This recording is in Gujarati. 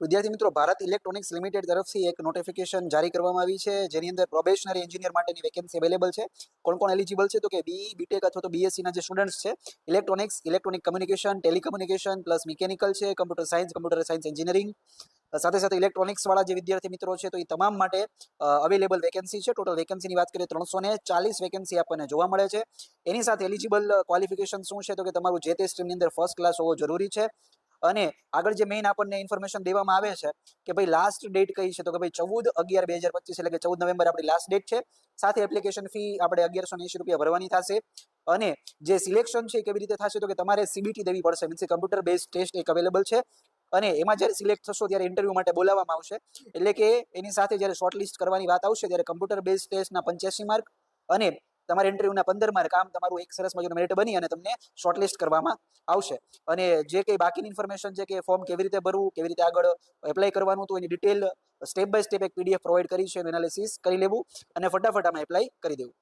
વિદ્યાર્થી મિત્રો, ભારત ઇલેક્ટ્રોનિક્સ લિમિટેડ તરફથી એક નોટિફિકેશન જારી કરવામાં આવી છે, જેની અંદર પ્રોબેશનરી એન્જિનિયર માટેની વેકેન્સી અવેલેબલ છે. કોણ કોણ એલિજિબલ છે? તો કે બી બીટેક અથવા તો બીએસસીના જે સ્ટુડન્ટ્સ છે electronics electronic communication telecommunication plus mechanical છે computer science computer science engineering સાથે સાથે ઇલેક્ટ્રોનિક્સ વાળા જે વિદ્યાર્થી મિત્રો છે, તો એ તમામ માટે અવેલેબલ વેકેન્સી છે. ટોટલ વેકેન્સીની વાત કરીએ, ત્રણસો ને ચાલીસ વેકેન્સી આપણને જોવા મળે છે. એની સાથે એલિજિબલ ક્વોલિફિકેશન શું છે? તો કે તમારું જે તે સ્ટ્રીમની અંદર ફર્સ્ટ ક્લાસ હોવો જરૂરી છે. અને આગળ જે મેઇન આપણને ઇન્ફોર્મેશન દેવામાં આવે છે કે ભાઈ લાસ્ટ ડેટ કઈ છે? તો કે ભાઈ ચૌદ અગિયાર બે હજાર પચીસ એટલે કે ચૌદ નવેમ્બર આપણી લાસ્ટ ડેટ છે. સાથે એપ્લિકેશન ફી આપણે અગિયારસો એંશી રૂપિયા ભરવાની થશે. અને જે સિલેક્શન છે કેવી રીતે થશે? તો કે તમારે સીબીટી દેવી પડશે. મીન્સ કમ્પ્યુટર બેઝ ટેસ્ટ એક અવેલેબલ છે. અને એમાં જ્યારે સિલેક્ટ થશો ત્યારે ઇન્ટરવ્યૂ માટે બોલાવવામાં આવશે. એટલે કે એની સાથે જ્યારે શોર્ટલિસ્ટ કરવાની વાત આવશે ત્યારે કમ્પ્યુટર બેઝ ટેસ્ટના પંચ્યાસી માર્ક અને તમારા ઇન્ટરવ્યુના પંદર માર્ક આમ તમારું એક સરસ મજાનું મેરિટ બની અને તમને શોર્ટલિસ્ટ કરવામાં આવશે. અને જે કંઈ બાકીની ઇન્ફોર્મેશન છે કે ફોર્મ કેવી રીતે ભરવું, કેવી રીતે આગળ એપ્લાય કરવાનું, તો એની ડિટેલ સ્ટેપ બાય સ્ટેપ એક પીડીએફ પ્રોવાઈડ કરી છે, એનું એનાલિસિસ કરી લેવું અને ફટાફટ આમાં એપ્લાય કરી દેવું.